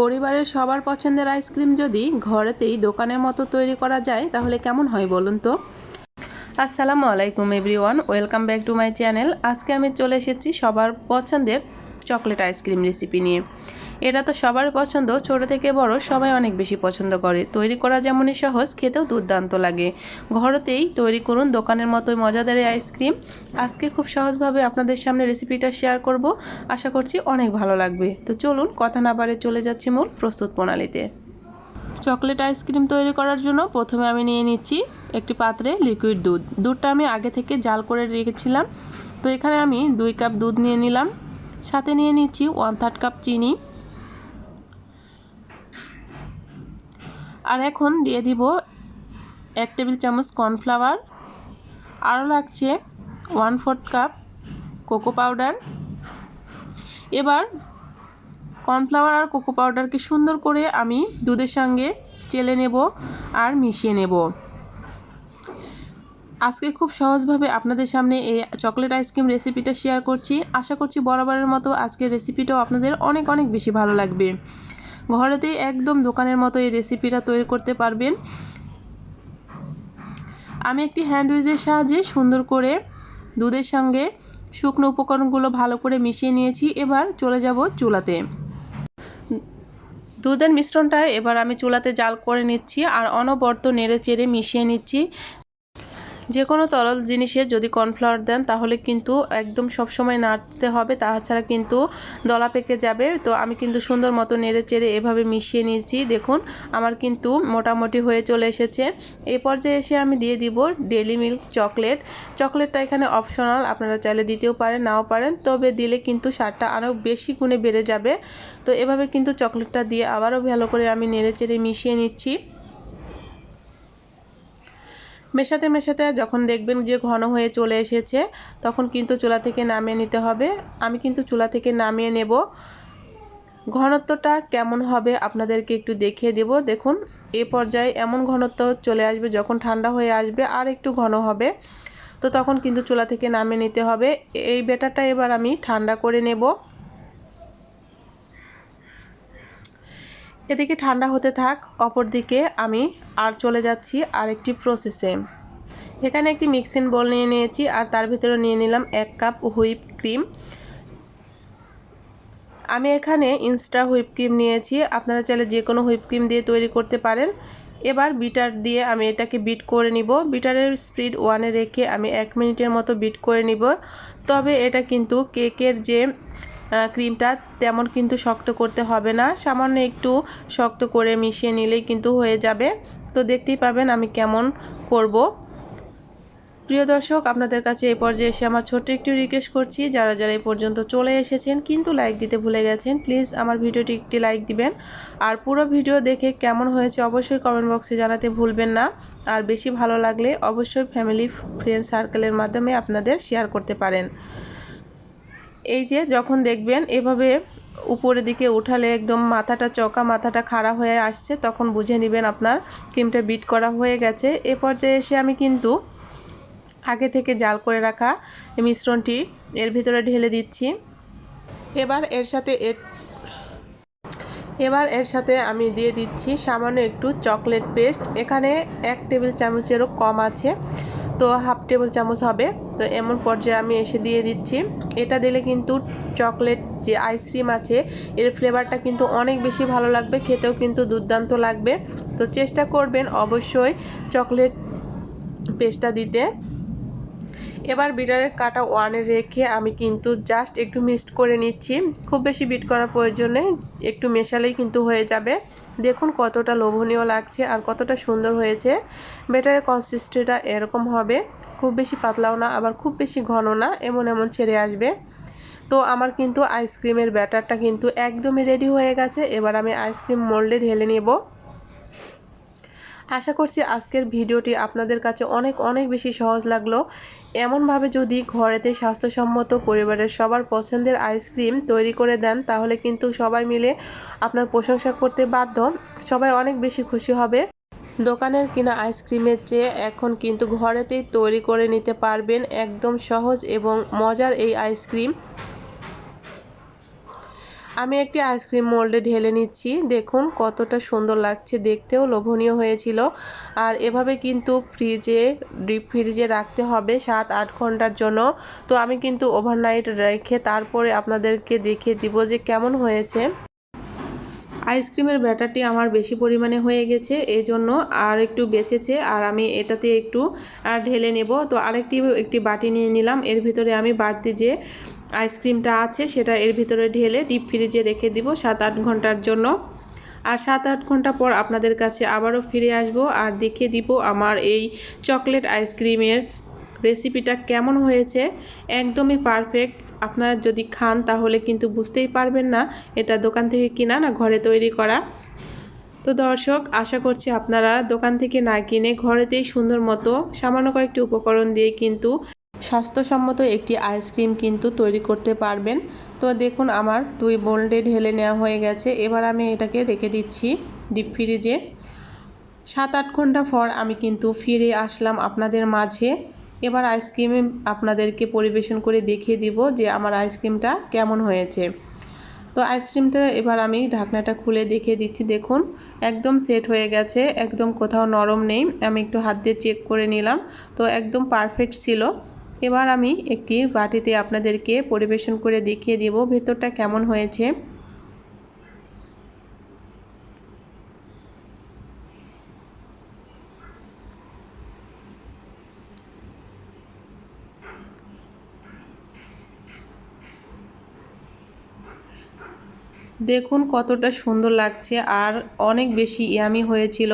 পরিবারের সবার পছন্দের আইসক্রিম যদি ঘরেতেই দোকানের মতো তৈরি করা যায়, তাহলে কেমন হয় বলুন তো? আসসালামু আলাইকুম everyone, welcome back to my channel. আজকে আমি চলে এসেছি সবার পছন্দের চকলেট আইসক্রিম রেসিপি নিয়ে। এটা তো সবার পছন্দ, ছোট থেকে বড় সবাই অনেক বেশি পছন্দ করে। তৈরি করা যেমনই সহজ, খেতেও দুর্দান্ত লাগে। ঘরতেই তৈরি করুন দোকানের মতোই মজাদার আইসক্রিম। আজকে খুব সহজভাবে আপনাদের সামনে রেসিপিটা শেয়ার করব। আশা করছি অনেক ভালো লাগবে। তো চলুন, কথা না বাড়ে চলে যাচ্ছি মূল প্রস্তুত প্রণালীতে। চকলেট আইসক্রিম তৈরি করার জন্য প্রথমে আমি নিয়ে নিচ্ছি একটি পাত্রে লিকুইড দুধ। দুধটা আমি আগে থেকে জাল করে রেখেছিলাম। তো এখানে আমি দুই কাপ দুধ নিয়ে নিলাম। সাথে নিয়ে নিচ্ছি ওয়ান থার্ড কাপ চিনি। আর এখন দিয়ে দিব এক টেবিল চামচ কর্নফ্লাওয়ার আরও লাগছে one fourth cup cocoa powder এবার কর্নফ্লাওয়ার আর কোকো পাউডারকে সুন্দর করে আমি দুধের সঙ্গে চেলে নেব আর মিশিয়ে নেব। আজকে খুব সহজভাবে আপনাদের সামনে এই চকলেট আইসক্রিম রেসিপিটা শেয়ার করছি। আশা করছি বরাবরের মতো আজকের রেসিপিটাও আপনাদের অনেক অনেক বেশি ভালো লাগবে। ঘরেতেই একদম দোকানের মতো এই রেসিপিটা তৈরি করতে পারবেন। আমি একটি হ্যান্ডউইচের সাহায্যে সুন্দর করে দুধের সঙ্গে শুকনো উপকরণগুলো ভালো করে মিশিয়ে নিয়েছি। এবার চলে যাব চুলাতে। দুধের মিশ্রণটা এবার আমি চুলাতে জাল করে নিচ্ছি আর অনবর্ত নেড়ে চেড়ে মিশিয়ে নিচ্ছি। যে কোনো তরল জিনিসে যদি কর্নফ্লাওয়ার দেন, তাহলে কিন্তু একদম সব সময় নাড়তে হবে। তাছাড়া কিন্তু দলা পেকে যাবে। তো আমি কিন্তু সুন্দর মতো নেড়ে চেড়ে এভাবে মিশিয়ে নিয়েছি। দেখুন, আমার কিন্তু মোটামুটি হয়ে চলে এসেছে। এই পর্যায়ে এসে আমি দিয়ে দিব ডেলি মিল্ক চকলেট। চকলেটটা এখানে অপশনাল, আপনারা চাইলে দিতেও পারেন, নাও পারেন। তবে দিলে কিন্তু স্বাদটা আরও বেশি গুণে বেড়ে যাবে। তো এভাবে কিন্তু চকলেটটা দিয়ে আবারও ভালো করে আমি নেড়ে চেড়ে মিশিয়ে নিচ্ছি। মেশাতে মেশাতে যখন দেখবেন যে ঘন হয়ে চলে এসেছে, তখন কিন্তু চুলা থেকে নামিয়ে নিতে হবে। আমি কিন্তু চুলা থেকে নামিয়ে নেব। ঘনত্বটা কেমন হবে আপনাদেরকে একটু দেখিয়ে দেব। দেখুন, এ পর্যায়ে এমন ঘনত্ব চলে আসবে যখন ঠান্ডা হয়ে আসবে আর একটু ঘন হবে। তো তখন কিন্তু চুলা থেকে নামিয়ে নিতে হবে। এই ব্যাটারটা এবার আমি ঠান্ডা করে নেব। এদিকে ঠান্ডা হতে থাক, অপরদিকে আমি আর চলে যাচ্ছি আরেকটি প্রসেসে এখানে একটি মিক্সিং বল নিয়ে নিয়েছি আর তার ভিতরে নিয়ে নিলাম এক কাপ হুইপ ক্রিম আমি এখানে ইনস্টা হুইপ ক্রিম নিয়েছি, আপনারা চাইলে যে কোনো হুইপ ক্রিম দিয়ে তৈরি করতে পারেন। এবার বিটার দিয়ে আমি এটাকে বিট করে নিব। বিটারের স্পিড ওয়ানে রেখে আমি এক মিনিটের মতো বিট করে নিব। তবে এটা কিন্তু কেকের যে ক্রিমটা তেমন কিন্তু শক্ত করতে হবে না। সামান্য একটু শক্ত করে মিশিয়ে নিলেই কিন্তু হয়ে যাবে। তো দেখতেই পাবেন আমি কেমন করব। প্রিয় দর্শক, আপনাদের কাছে এই পর্যায়ে এসে আমার ছোট্ট একটু রিকোয়েস্ট করছি। যারা যারা এই পর্যন্ত চলে এসেছেন কিন্তু লাইক দিতে ভুলে গেছেন প্লিজ আমার ভিডিওটি একটি লাইক দিবেন। আর পুরো ভিডিও দেখে কেমন হয়েছে অবশ্যই কমেন্ট বক্সে জানাতে ভুলবেন না। আর বেশি ভালো লাগলে অবশ্যই ফ্যামিলি ফ্রেন্ড সার্কেলের মাধ্যমে আপনাদের শেয়ার করতে পারেন। এই যে যখন দেখবেন এভাবে উপরের দিকে উঠালে একদম মাথাটা চকা, মাথাটা খাড়া হয়ে আসছে, তখন বুঝে নেবেন আপনার ক্রিমটা বিট করা হয়ে গেছে। এ পর্যায়ে এসে আমি কিন্তু আগে থেকে জাল করে রাখা মিশ্রণটি এর ভিতরে ঢেলে দিচ্ছি। এবার এর সাথে এর, এবার এর সাথে আমি দিয়ে দিচ্ছি সামান্য একটু চকলেট পেস্ট। এখানে এক টেবিল চামচেরও কম আছে। তো হাফ টেবিল চামচ হবে। তো এমন পর্যায়ে আমি এসে দিয়ে দিচ্ছি। এটা দিলে কিন্তু চকলেট যে আইসক্রিম আছে, এর ফ্লেভারটা কিন্তু অনেক বেশি ভালো লাগবে, খেতেও কিন্তু দুর্দান্ত লাগবে। তো চেষ্টা করবেন অবশ্যই চকলেট পেস্টটা দিতে। এবার বিটারের কাটা ওয়ানে রেখে আমি কিন্তু জাস্ট একটু মিক্সড করে নিচ্ছি। খুব বেশি বিট করার প্রয়োজনে একটু মেশালেই কিন্তু হয়ে যাবে। দেখুন কতটা লোভনীয় লাগছে আর কতটা সুন্দর হয়েছে। বেটারের কনসিস্টেন্সিটা এরকম হবে। খুব বেশি পাতলাও না, আবার খুব বেশি ঘন না, এমন এমন ছেড়ে আসবে। তো আমার কিন্তু আইসক্রিমের ব্যাটারটা কিন্তু একদমই রেডি হয়ে গেছে। এবার আমি আইসক্রিম মোল্ডে ঢেলে নেব। আশা করছি আজকের ভিডিওটি আপনাদের কাছে অনেক অনেক বেশি সহজ লাগল। এমনভাবে যদি ঘরেতে স্বাস্থ্যসম্মত পরিবারের সবার পছন্দের আইসক্রিম তৈরি করে দেন, তাহলে কিন্তু সবাই মিলে আপনার প্রশংসা করতে বাধ্য। সবাই অনেক বেশি খুশি হবে। দোকানের কিনা আইসক্রিমের চেয়ে এখন কিন্তু ঘরেতেই তৈরি করে নিতে পারবেন একদম সহজ এবং মজার এই আইসক্রিম আমি একটি আইসক্রিম মোল্ডে ঢেলে নিচ্ছি। দেখুন কতটা সুন্দর লাগছে। দেখতেও লোভনীয় হয়েছিল। আর এভাবে কিন্তু ফ্রিজে, ডিপ ফ্রিজে রাখতে হবে সাত, আট ঘণ্টার জন্য। তো আমি কিন্তু ওভারনাইট রেখে তারপরে আপনাদেরকে দেখিয়ে দিব যে কেমন হয়েছে। আইসক্রিমের ব্যাটারটি আমার বেশি পরিমাণে হয়ে গেছে এই জন্য আর একটু বেঁচেছে। আর আমি এটাতে একটু ঢেলে নেব। তো আরেকটি, একটি বাটি নিয়ে নিলাম। এর ভিতরে আমি বাড়তি যে আইসক্রিমটা আছে, সেটা এর ভিতরে ঢেলে ডিপ ফ্রিজে রেখে দিব সাত আট ঘণ্টার জন্য। আর সাত আট ঘণ্টা পর আপনাদের কাছে আবারও ফিরে আসব আর দেখিয়ে দিব আমার এই চকলেট আইসক্রিমের রেসিপিটা কেমন হয়েছে। একদমই পারফেক্ট। আপনারা যদি খান তাহলে কিন্তু বুঝতেই পারবেন না এটা দোকান থেকে কিনা না ঘরে তৈরি করা। তো দর্শক, আশা করছি আপনারা দোকান থেকে না কিনে ঘরেতেই সুন্দর মতো সামান্য কয়েকটি উপকরণ দিয়ে কিন্তু স্বাস্থ্যসম্মত একটি আইসক্রিম কিন্তু তৈরি করতে পারবেন। তো দেখুন আমার দুই বোল্ডে ঢেলে নেওয়া হয়ে গেছে। এবার আমি এটাকে রেখে দিচ্ছি ডিপ ফ্রিজে। সাত আট ঘণ্টা পর আমি কিন্তু ফিরে আসলাম আপনাদের মাঝে। এবার আইসক্রিম আপনাদেরকে পরিবেশন করে দেখিয়ে দিব যে আমার আইসক্রিমটা কেমন হয়েছে। তো আইসক্রিমটা এবার আমি ঢাকনাটা খুলে দেখিয়ে দিচ্ছি। দেখুন, একদম সেট হয়ে গেছে। একদম কোথাও নরম নেই। আমি একটু হাত দিয়ে চেক করে নিলাম। তো একদম পারফেক্ট ছিল। এবার আমি একটি বাটিতে আপনাদেরকে পরিবেশন করে দেখিয়ে দেব ভেতরটা কেমন হয়েছে। দেখুন কতটা সুন্দর লাগছে আর অনেক বেশি ইয়ামি হয়েছিল।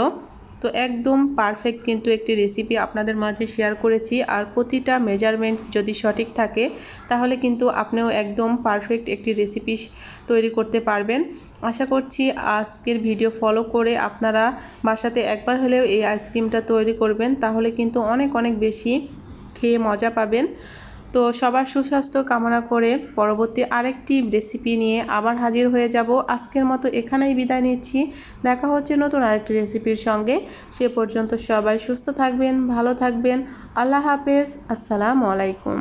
তো একদম পারফেক্ট কিন্তু একটি রেসিপি আপনাদের মাঝে শেয়ার করেছি। আর প্রতিটা মেজারমেন্ট যদি সঠিক থাকে, তাহলে কিন্তু আপনিও একদম পারফেক্ট একটি রেসিপি তৈরি করতে পারবেন। আশা করছি আজকের ভিডিও ফলো করে আপনারা বাসাতে একবার হলেও এই আইসক্রিমটা তৈরি করবেন, তাহলে কিন্তু অনেক অনেক বেশি খেয়ে মজা পাবেন। তো সবার সুস্বাস্থ্য কামনা করে পরবর্তী আরেকটি রেসিপি নিয়ে আবার হাজির হয়ে যাব। আজকের মতো এখানেই বিদায় নিচ্ছি। দেখা হচ্ছে নতুন আরেকটি রেসিপির সঙ্গে। সে পর্যন্ত সবাই সুস্থ থাকবেন, ভালো থাকবেন। আল্লাহ হাফেজ। আসসালামু আলাইকুম।